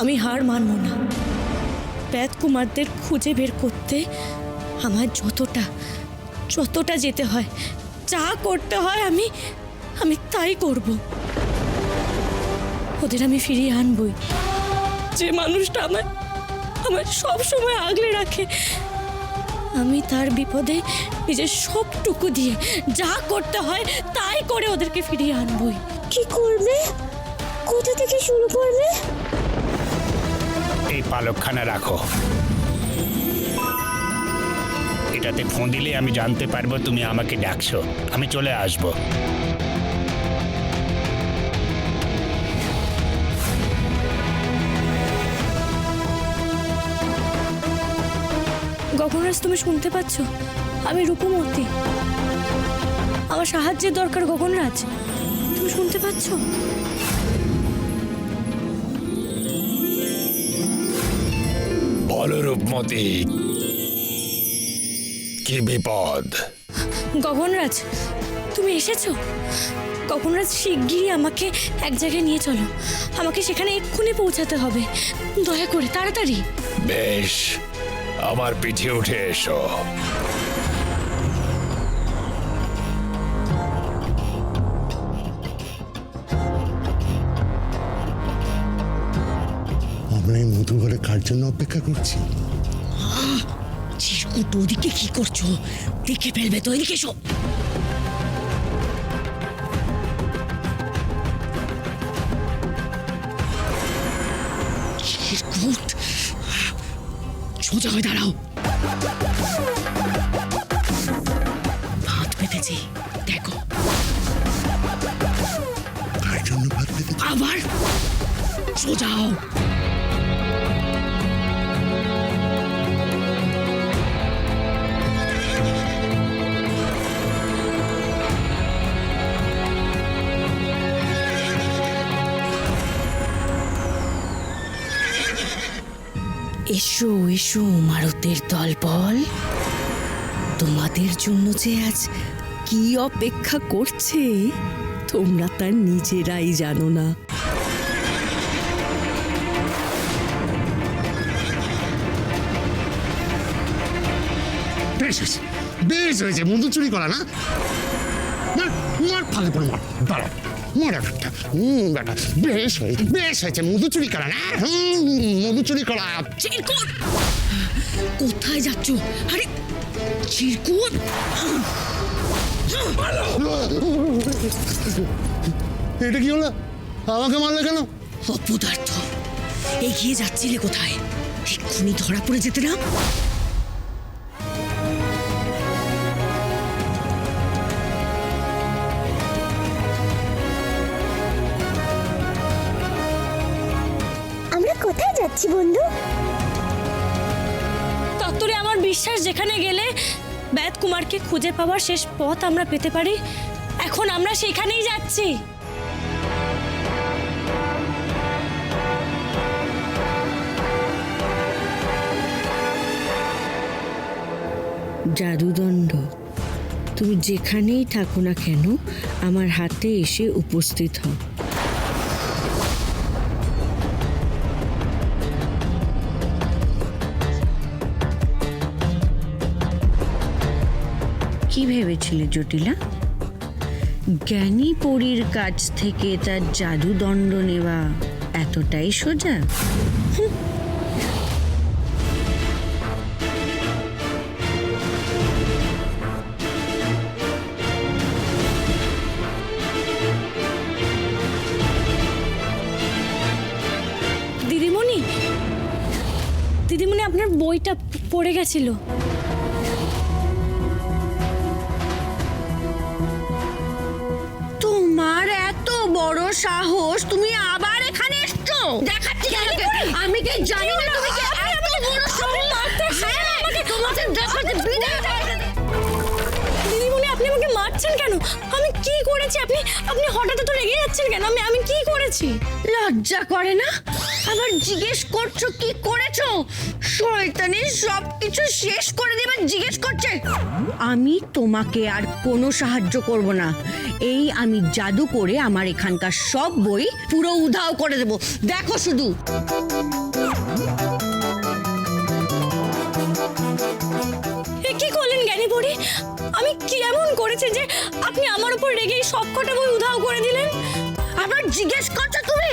আমি হার মানব না। ব্যাত কুমারদের খুঁজে বের করতে আমার যতটা যতটা যেতে হয়, যা করতে হয় আমি আমি তাই করব। ওদের আমি ফিরিয়ে আনবই। যে মানুষটা আমার আমার সব সময় আগলে রাখে, আমি তার বিপদে নিজের সবটুকু দিয়ে যা করতে হয় তাই করে ওদেরকে ফিরিয়ে আনবই। কি করবে? কোথা থেকে শুরু করবে? এই পালকখানা রাখো। এটাতে ফোন দিলে আমি জানতে পারব তুমি আমাকে ডাকছো। আমি চলে আসব। গগনরাজ, তুমি শুনতে পাচ্ছ? আমি রূপমূর্তি। আমার সাহায্যের দরকার গগনরাজ। তুমি শুনতে পাচ্ছ? বলো রূপমতি কি বিপদ? গগনরাজ তুমি এসেছ? গগনরাজ শিগগিরই আমাকে এক জায়গায় নিয়ে চলো। আমাকে সেখানে এক্ষুনি পৌঁছাতে হবে। দয়া করে তাড়াতাড়ি। বেশ আমার পিঠে উঠে এসো। আমরা এই মধু ঘরে কার জন্য অপেক্ষা করছি? চিরকুট ওদিকে কি করছ? দেখে ফেলবে তো এদিকে চিরকুট সোজা হয়ে দাঁড়াও। হাত পেতেছি দেখো। কার জন্য ভাত পেতে আবার? সোজা হও। এসো এসো, মারতের দলবল। তোমাদের জন্য যে আজ কি অপেক্ষা করছে, তোমরা তার নিজেরাই জানো না। বেশ হয়েছে বেশ হয়েছে চুরি করা না? ফালে পড়ে মার দাঁড়া হুম বেটা বেশ বেশ হয়েছে। মধু চুরি করা না? হুম, মধু চুরি করা চিরকুট! কোথায় যাচ্ছ? আরে চিরকুট! এটা কি হলো? আমাকে মারলে কেন? অপদার্থ। এগিয়ে যাচ্ছিলে কোথায়? এক্ষুনি ধরা পড়ে যেতে না? যাচ্ছি বন্ধু। তত্তরে আমার বিশ্বাস যেখানে গেলে ব্যাত কুমারকে খুঁজে পাওয়ার শেষ পথ আমরা পেতে পারি। এখন আমরা সেখানেই যাচ্ছি। জাদুদণ্ড তুমি যেখানেই থাকো না কেন আমার হাতে এসে উপস্থিত হও। কি ভেবেছিলে, জটিলা? জ্ঞানী পরীর কাছ থেকে তার জাদুদণ্ড নেওয়া এতটাই সোজা? দিদিমণি? দিদিমণি, আপনার বইটা পড়ে গেছিল। সাহস তুমি আবার এখানে এসছো? দেখাচ্ছি আমি কি জানি না তুমি কি এত বড় যাচ্ছেন কেন? আমি কি করেছি? আপনি আপনি হঠাৎ তো রেগে যাচ্ছেন কেন? আমি আমি কি করেছি? লজ্জা করে না? আবার জিজ্ঞেস করছ কি করেছ? শয়তানি সব কিছু শেষ করে দেবার জিজ্ঞেস করছে। আমি তোমাকে আর কোনো সাহায্য করব না। এই আমি জাদু করে আমার এখানকার সব বই পুরো উধাও করে দেব। দেখো শুধু। পড়ি আমি কি এমন করেছি যে আপনি আমার উপর রেগে সব কটা বই উধাও করে দিলেন? আবার জিজ্ঞেস করছ তুমি?